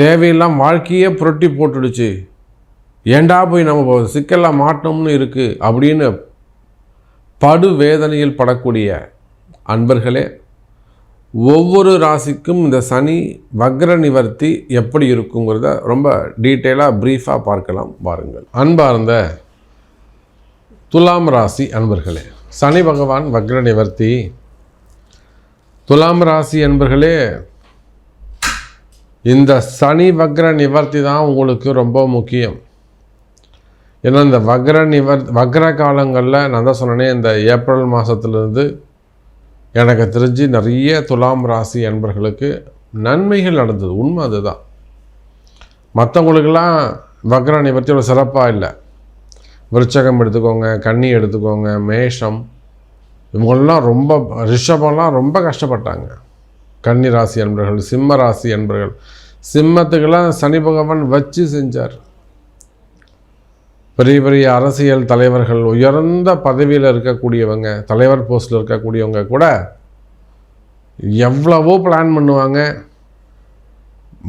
தேவையெல்லாம் வாழ்க்கையே புரட்டி போட்டுடுச்சு. ஏண்டா போய் நம்ம சிக்கலாக மாட்டோம்னு இருக்குது அப்படின்னு படு வேதனையில் படக்கூடிய அன்பர்களே ஒவ்வொரு ராசிக்கும் இந்த சனி வக்ர நிவர்த்தி எப்படி இருக்குங்கிறத ரொம்ப டீட்டெயிலாக ப்ரீஃபாக பார்க்கலாம் பாருங்கள் அன்பார்ந்த துலாம் ராசி அன்பர்களே சனி பகவான் வக்ர நிவர்த்தி. துலாம் ராசி அன்பர்களே இந்த சனி வக்ர நிவர்த்தி தான் உங்களுக்கு ரொம்ப முக்கியம். ஏன்னா இந்த வக்ர நிவர் வக்ர காலங்களில் நான் தான் சொன்னேனே இந்த ஏப்ரல் மாதத்துலேருந்து எனக்கு தெரிஞ்சு நிறைய துலாம் ராசி அன்பர்களுக்கு நன்மைகள் நடந்தது. உண்மை அதுதான். மற்றவங்களுக்கெல்லாம் வக்ர நிவர்த்தி சிறப்பாக இல்லை. விருச்சகம் எடுத்துக்கோங்க கன்னி எடுத்துக்கோங்க மேஷம். இவங்கெல்லாம் ரொம்ப ரிஷபம்லாம் ரொம்ப கஷ்டப்பட்டாங்க. கன்னி ராசி அன்பர்கள் சிம்ம ராசி அன்பர்கள். சிம்மத்துக்கெல்லாம் சனி பகவான் வச்சு செஞ்சார். பெரிய பெரிய அரசியல் தலைவர்கள் உயர்ந்த பதவியில் இருக்கக்கூடியவங்க தலைவர் போஸ்ட்டில் இருக்கக்கூடியவங்க கூட எவ்வளவோ பிளான் பண்ணுவாங்க.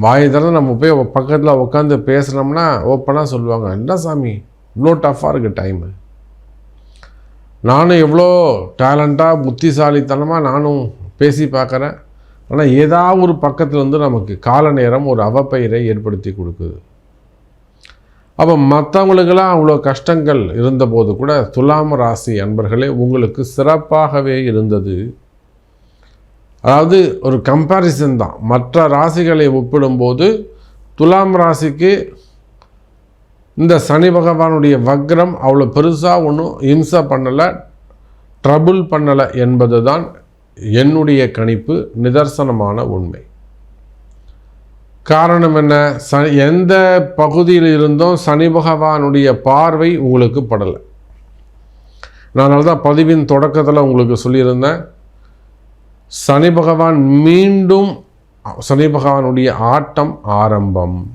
வாய் நம்ம போய் பக்கத்தில் உட்காந்து பேசுனோம்னா ஓப்பனாக சொல்லுவாங்க. என்ன சாமி? இவ்வளோ டஃப்பாக இருக்குது டைமு நானும் எவ்வளோ டேலண்ட்டாக புத்திசாலித்தனமாக நானும் பேசி பார்க்குறேன். ஆனால் ஏதாவது ஒரு பக்கத்தில் வந்து நமக்கு கால நேரம் ஒரு அவப்பெயரை ஏற்படுத்தி கொடுக்குது. அப்போ மற்றவங்களுக்கெல்லாம் அவ்வளோ கஷ்டங்கள் இருந்தபோது கூட துலாம் ராசி அன்பர்களே உங்களுக்கு சிறப்பாகவே இருந்தது. அதாவது ஒரு கம்பேரிசன் தான். மற்ற ராசிகளை ஒப்பிடும்போது துலாம் ராசிக்கு இந்த சனி பகவானுடைய வக்ரம் அவ்வளோ பெருசாக ஒன்றும் இம்சை பண்ணலை ட்ரபுள் பண்ணலை என்பது தான் என்னுடைய கணிப்பு நிதர்சனமான உண்மை. காரணம் என்ன? ச எந்த பகுதியில் இருந்தும் சனி பகவானுடைய பார்வை உங்களுக்கு படலை. நான் தான் பதிவின் தொடக்கத்தில் உங்களுக்கு சொல்லியிருந்தேன். சனி பகவான் மீண்டும் சனி பகவானுடைய ஆட்டம் ஆரம்பம்.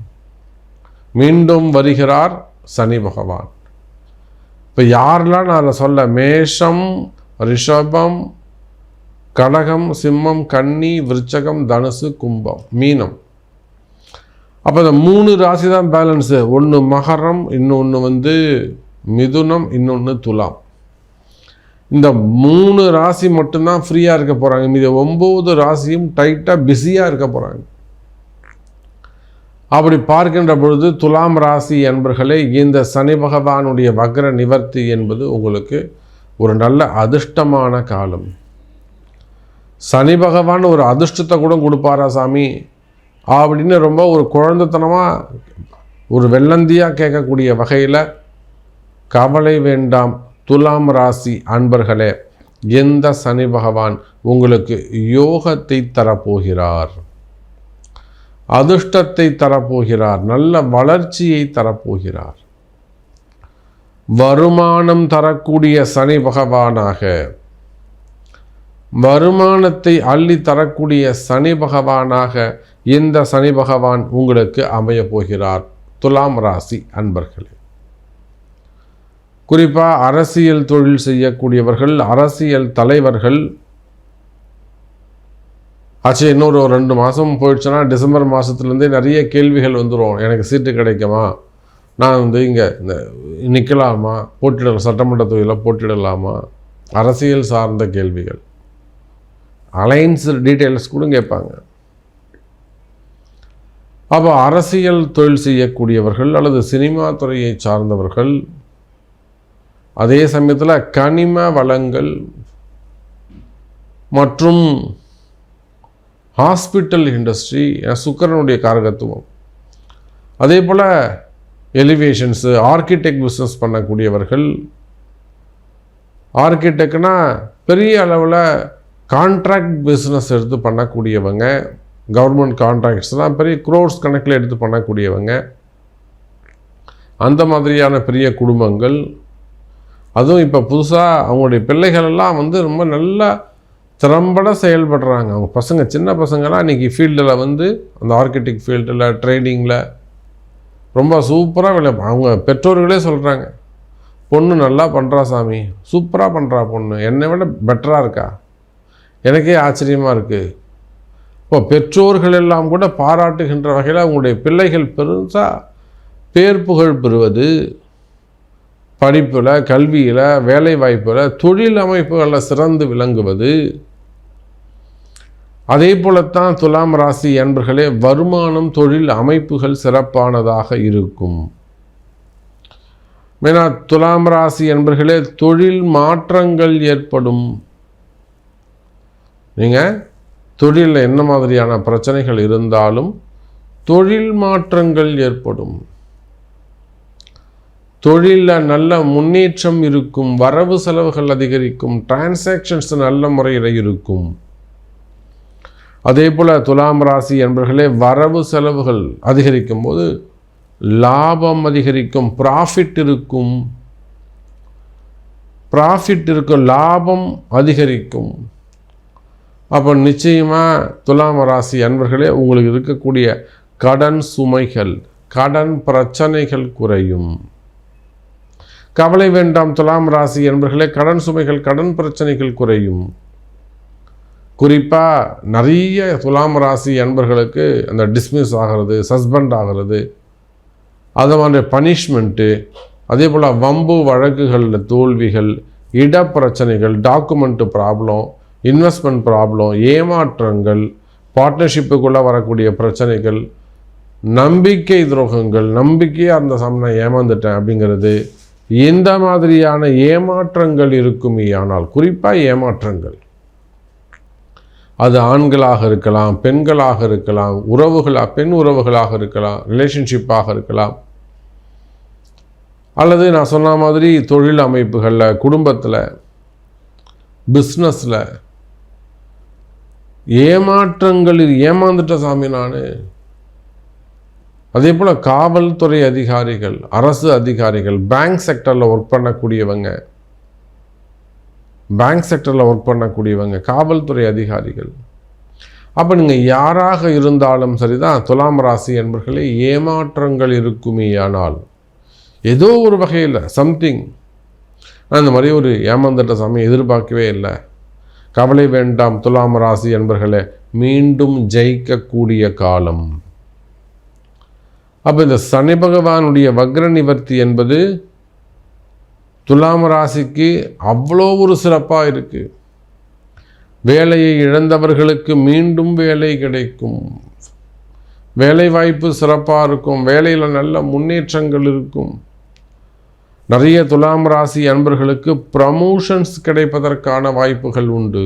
மீண்டும் வருகிறார் சனி பகவான். இப்போ யாரெல்லாம் நான் சொல்ல மேஷம் ரிஷபம் கடகம் சிம்மம் கன்னி விருச்சகம் தனுசு கும்பம் மீனம். அப்போ இந்த மூணு ராசி தான் பேலன்ஸு ஒன்று மகரம் இன்னொன்று வந்து மிதுனம் இன்னொன்று துலாம். இந்த மூணு ராசி மட்டும்தான் ஃப்ரீயாக இருக்க போகிறாங்க மீது ஒம்பது ராசியும் டைட்டாக பிஸியாக இருக்க போகிறாங்க அப்படி பார்க்கின்ற பொழுது துலாம் ராசி என்பர்களே இந்த சனி பகவானுடைய வக்ர நிவர்த்தி என்பது உங்களுக்கு ஒரு நல்ல அதிர்ஷ்டமான காலம். சனி பகவான் ஒரு அதிர்ஷ்டத்தை கூட கொடுப்பாரா சாமி? அப்படின்னு ரொம்ப ஒரு குழந்தைத்தனமாக ஒரு வெள்ளந்தியாக கேட்கக்கூடிய வகையில் கவலை வேண்டாம் துலாம் ராசி அன்பர்களே எந்த சனி பகவான் உங்களுக்கு யோகத்தை தரப்போகிறார்? அதிர்ஷ்டத்தை தரப்போகிறார் நல்ல வளர்ச்சியை தரப்போகிறார். வருமானம் தரக்கூடிய சனி பகவானாக வருமானத்தை அள்ளி தரக்கூடிய சனி பகவானாக இந்த சனி பகவான் உங்களுக்கு அமைய போகிறார். துலாம் ராசி அன்பர்களே. குறிப்பாக அரசியல் தொழில் செய்யக்கூடியவர்கள் அரசியல் தலைவர்கள் ஆச்சு இன்னொரு ஒரு ரெண்டு மாதம் போயிடுச்சுன்னா டிசம்பர் மாதத்துலேருந்தே நிறைய கேள்விகள் வந்துடும் எனக்கு சீட்டு கிடைக்குமா? நான் வந்து இங்கே இந்த நிற்கலாமா போட்டிடலாம் சட்டமன்ற தொகுதியில் போட்டிடலாமா அரசியல் சார்ந்த கேள்விகள். அலைன்ஸ் டீட்டெயில்ஸ் கூட கேட்பாங்க. அப்போ அரசியல் தொழில் செய்யக்கூடியவர்கள் அல்லது சினிமா துறையை சார்ந்தவர்கள் அதே சமயத்தில் கனிம வளங்கள் மற்றும் ஹாஸ்பிட்டல் இண்டஸ்ட்ரி சுக்கரனுடைய காரகத்துவம். அதே போல் எலிவேஷன்ஸு ஆர்கிடெக்ட் பிஸ்னஸ் பண்ணக்கூடியவர்கள் ஆர்கிடெக்ட்னா பெரிய அளவில் கான்ட்ராக்ட் பிஸ்னஸ் எடுத்து பண்ணக்கூடியவங்க கவர்மெண்ட் கான்ட்ராக்ட்ஸ்லாம் பெரிய குரோர்ஸ் கணக்கில் எடுத்து பண்ணக்கூடியவங்க அந்த மாதிரியான பெரிய குடும்பங்கள் அதுவும் இப்போ புதுசாக அவங்களுடைய பிள்ளைகளெல்லாம் வந்து ரொம்ப நல்லா திறம்பட செயல்படுறாங்க. அவங்க பசங்க சின்ன பசங்களாம் இன்றைக்கி ஃபீல்டில் வந்து அந்த ஆர்கிடெக்ட் ஃபீல்டில் ட்ரைனிங்கில் ரொம்ப சூப்பராக விளை அவங்க பெற்றோர்களே சொல்கிறாங்க பொண்ணு நல்லா பண்ணுறா சாமி சூப்பராக பண்ணுறா பொண்ணு. என்னை விட பெட்டராக இருக்கா? எனக்கே ஆச்சரியமாக இருக்குது இப்போ பெற்றோர்கள் எல்லாம் கூட பாராட்டுகின்ற வகையில் அவங்களுடைய பிள்ளைகள் பெருசாக பேர் புகழ் பெறுவது படிப்பில் கல்வியில் வேலை வாய்ப்பில் தொழில் அமைப்புகளில் சிறந்து விளங்குவது அதே போலத்தான் துலாம் ராசி என்பர்களே வருமானம் தொழில் அமைப்புகள் சிறப்பானதாக இருக்கும். ஏன்னா துலாம் ராசி என்பர்களே தொழில் மாற்றங்கள் ஏற்படும். நீங்கள் தொழிலில் என்ன மாதிரியான பிரச்சனைகள் இருந்தாலும் தொழில் மாற்றங்கள் ஏற்படும். தொழிலில் நல்ல முன்னேற்றம் இருக்கும் வரவு செலவுகள் அதிகரிக்கும் டிரான்சாக்ஷன்ஸ் நல்ல முறையில் இருக்கும். அதே போல் துலாம் ராசி என்பர்களே வரவு செலவுகள் அதிகரிக்கும் போது லாபம் அதிகரிக்கும் ப்ராஃபிட் இருக்கும். ப்ராஃபிட் இருக்கும் லாபம் அதிகரிக்கும். அப்போ நிச்சயமாக துலாம் ராசி அன்பர்களே உங்களுக்கு இருக்கக்கூடிய கடன் சுமைகள் கடன் பிரச்சனைகள் குறையும். கவலை வேண்டாம் துலாம் ராசி என்பர்களே கடன் சுமைகள் கடன் பிரச்சனைகள் குறையும். குறிப்பாக நிறைய துலாம் ராசி அன்பர்களுக்கு அந்த டிஸ்மிஸ் ஆகிறது சஸ்பெண்ட் ஆகிறது. அது மாதிரி பனிஷ்மெண்ட்டு அதே போல் வம்பு வழக்குகளில் தோல்விகள் இட பிரச்சனைகள் டாக்குமெண்ட்டு ப்ராப்ளம் இன்வெஸ்ட்மெண்ட் ப்ராப்ளம் ஏமாற்றங்கள் பார்ட்னர்ஷிப்புக்குள்ளே வரக்கூடிய பிரச்சனைகள் நம்பிக்கை துரோகங்கள் நம்பிக்கையாக அந்த சமயம் ஏமாந்துட்டேன் அப்படிங்கிறது இந்த மாதிரியான ஏமாற்றங்கள் இருக்குமே ஆனால் குறிப்பாக ஏமாற்றங்கள். அது ஆண்களாக இருக்கலாம் பெண்களாக இருக்கலாம் உறவுகளாக பெண் உறவுகளாக இருக்கலாம் ரிலேஷன்ஷிப்பாக இருக்கலாம். அல்லது நான் சொன்ன மாதிரி தொழில் அமைப்புகளில் குடும்பத்தில் பிஸ்னஸில் ஏமாற்றங்களில் ஏமாந்துட்ட சாமி நான். அதே போல் காவல்துறை அதிகாரிகள் அரசு அதிகாரிகள் பேங்க் செக்டரில் ஒர்க் பண்ணக்கூடியவங்க. பேங்க் செக்டரில் ஒர்க் பண்ணக்கூடியவங்க காவல்துறை அதிகாரிகள். அப்போ நீங்கள் யாராக இருந்தாலும் சரிதான் துலாம் ராசி என்பர்களே ஏமாற்றங்கள் இருக்குமேயானால் ஏதோ ஒரு வகையில் சம்திங் நான் இந்த மாதிரி ஒரு ஏமாந்துட்ட சாமி எதிர்பார்க்கவே இல்லை. கவலை வேண்டாம் துலாம் ராசி என்பர்களே மீண்டும் ஜெயிக்கக்கூடிய காலம். அப்போ இந்த சனி பகவானுடைய வக்ர நிவர்த்தி என்பது துலாம் ராசிக்கு அவ்வளோ ஒரு சிறப்பாக இருக்குது வேலையை இழந்தவர்களுக்கு மீண்டும் வேலை கிடைக்கும். வேலை வாய்ப்பு சிறப்பாக இருக்கும். வேலையில் நல்ல முன்னேற்றங்கள் இருக்கும். நிறைய துலாம் ராசி அன்பர்களுக்கு ப்ரமோஷன்ஸ் கிடைப்பதற்கான வாய்ப்புகள் உண்டு.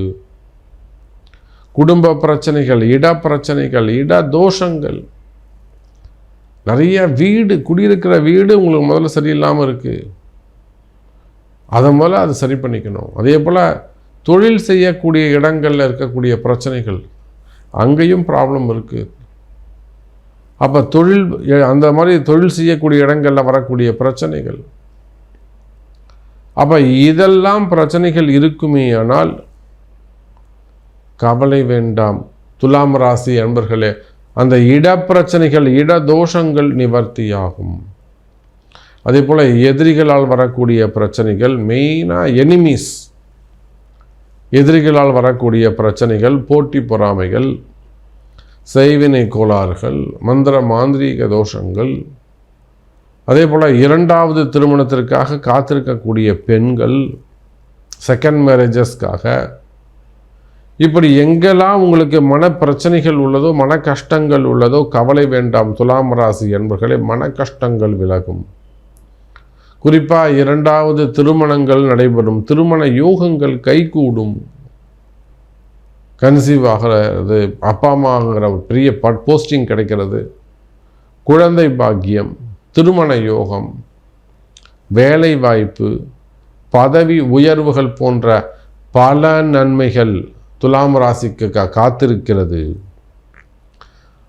குடும்ப பிரச்சனைகள் இட பிரச்சனைகள் இட தோஷங்கள். நிறைய வீடு குடியிருக்கிற வீடு உங்களுக்கு முதல்ல சரியில்லாமல் இருக்குது அதை முதல்ல அது சரி பண்ணிக்கணும். அதே போல் தொழில் செய்யக்கூடிய இடங்களில் இருக்கக்கூடிய பிரச்சனைகள் அங்கேயும் ப்ராப்ளம் இருக்குது அப்போ தொழில் அந்த மாதிரி தொழில் செய்யக்கூடிய இடங்களில் வரக்கூடிய பிரச்சனைகள். அப்போ இதெல்லாம் பிரச்சனைகள் இருக்குமே ஆனால் கவலை வேண்டாம். துலாம் ராசி அன்பர்களே அந்த இடப்பிரச்சனைகள் இட தோஷங்கள் நிவர்த்தியாகும். அதே போல் எதிரிகளால் வரக்கூடிய பிரச்சனைகள் மெயினாக எனிமீஸ் எதிரிகளால் வரக்கூடிய பிரச்சனைகள் போட்டி பொறாமைகள் செய்வினை கோளாறுகள் மந்திர மாந்திரீக தோஷங்கள் அதே போல் இரண்டாவது திருமணத்திற்காக காத்திருக்கக்கூடிய பெண்கள் செகண்ட் மேரேஜஸ்க்காக இப்படி எங்கெல்லாம் உங்களுக்கு மன பிரச்சனைகள் உள்ளதோ மன கஷ்டங்கள் உள்ளதோ கவலை வேண்டாம் துலாம் ராசி என்பர்களே மன கஷ்டங்கள் விலகும். குறிப்பாக இரண்டாவது திருமணங்கள் நடைபெறும். திருமண யோகங்கள் கைகூடும். கன்சீவ் ஆகிறது அப்பா அம்மாங்கிற ஒரு பெரிய போஸ்டிங் கிடைக்கிறது. குழந்தை பாக்கியம். திருமண யோகம் வேலை வாய்ப்பு பதவி உயர்வுகள் போன்ற பல நன்மைகள் துலாம் ராசிக்கு கா காத்திருக்கிறது.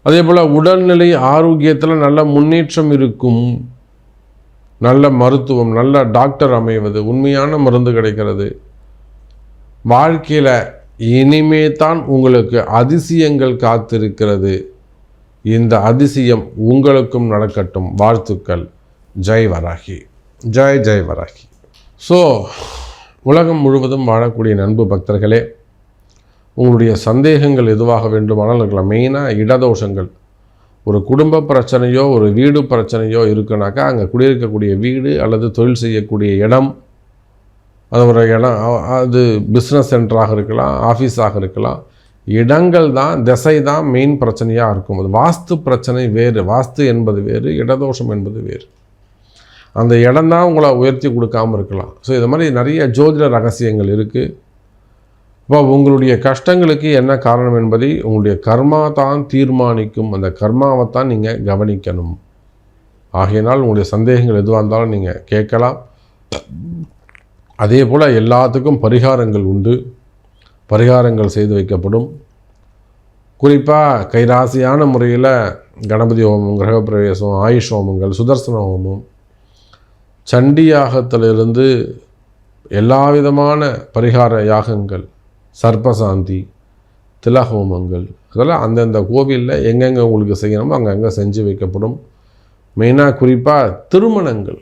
அதே போல் உடல்நிலை ஆரோக்கியத்தில் நல்ல முன்னேற்றம் இருக்கும். நல்ல மருத்துவம் நல்ல டாக்டர் அமைவது உண்மையான மருந்து கிடைக்கிறது. வாழ்க்கையில் இனிமே தான் உங்களுக்கு அதிசயங்கள் காத்திருக்கிறது. இந்த அதிசயம் உங்களுக்கும் நடக்கட்டும். வாழ்த்துக்கள். ஜெய் வராகி. ஜெய் ஜெய் வராகி. ஸோ உலகம் முழுவதும் வாழக்கூடிய நண்பு பக்தர்களே உங்களுடைய சந்தேகங்கள் எதுவாக வேண்டுமானால் இருக்கலாம். மெயினாக இடதோஷங்கள். ஒரு குடும்ப பிரச்சனையோ ஒரு வீடு பிரச்சனையோ இருக்குனாக்கா அங்கே குடியிருக்கக்கூடிய வீடு அல்லது தொழில் செய்யக்கூடிய இடம் அது ஒரு இடம் அது பிஸ்னஸ் சென்டராக இருக்கலாம் ஆஃபீஸாக இருக்கலாம். இடங்கள் தான் திசை தான் மெயின் பிரச்சனையாக இருக்கும். அது வாஸ்து பிரச்சனை வேறு. வாஸ்து என்பது வேறு இடதோஷம் என்பது வேறு. அந்த இடம் தான் உங்களை உயர்த்தி கொடுக்காமல் இருக்கலாம். ஸோ இது மாதிரி நிறைய ஜோதிட ரகசியங்கள் இருக்குது இப்போ உங்களுடைய கஷ்டங்களுக்கு என்ன காரணம் என்பதை உங்களுடைய கர்மா தான் தீர்மானிக்கும். அந்த கர்மாவை தான் நீங்கள் கவனிக்கணும். ஆகையினால் உங்களுடைய சந்தேகங்கள் எதுவாக இருந்தாலும் நீங்கள் கேட்கலாம். அதே போல் எல்லாத்துக்கும் பரிகாரங்கள் உண்டு. பரிகாரங்கள் செய்து வைக்கப்படும். குறிப்பாக கைராசியான முறையில் கணபதி ஹோமம் கிரகப்பிரவேசம் ஆயுஷ் ஹோமங்கள் சுதர்சன ஹோமம் சண்டி யாகத்திலிருந்து எல்லா விதமான பரிகார யாகங்கள் சர்ப்பசாந்தி திலஹோமங்கள் அதெல்லாம் அந்தந்த கோவிலில் எங்கெங்கே உங்களுக்கு செய்யணுமோ அங்கங்கே செஞ்சு வைக்கப்படும். மெயினாக குறிப்பாக திருமணங்கள்.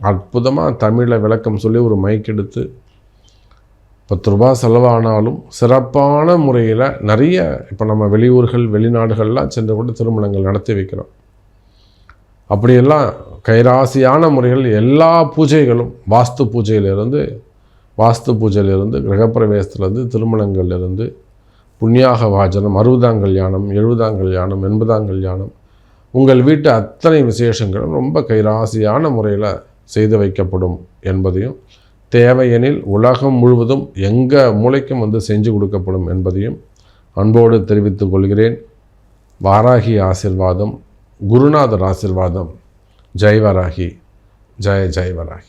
அற்புதமாக தமிழில் விளக்கம் சொல்லி ஒரு மைக் எடுத்து பத்து ரூபா செலவானாலும் சிறப்பான முறையில் நிறைய இப்போ நம்ம வெளியூர்கள் வெளிநாடுகள்லாம் சென்று கூட திருமணங்கள் நடத்தி வைக்கிறோம். அப்படியெல்லாம் கைராசியான முறைகள் எல்லா பூஜைகளும் வாஸ்து பூஜையிலிருந்து வாஸ்து பூஜையிலிருந்து கிரகப்பிரவேசத்துலேருந்து திருமணங்கள்லேருந்து புண்ணியாக வாஜனம் அறுபதாம் கல்யாணம் எழுபதாம் கல்யாணம் எண்பதாம் கல்யாணம் உங்கள் வீட்டு அத்தனை விசேஷங்களும் ரொம்ப கைராசியான முறையில் செய்து வைக்கப்படும் என்பதையும் தேவையெனில் உலகம் முழுவதும் எங்கள் மூளைக்கும் வந்து செஞ்சு கொடுக்கப்படும் என்பதையும் அன்போடு தெரிவித்துக் கொள்கிறேன். வாராகி ஆசிர்வாதம் குருநாதர் ஆசிர்வாதம். ஜெய் வராகி ஜெய ஜெய் வராகி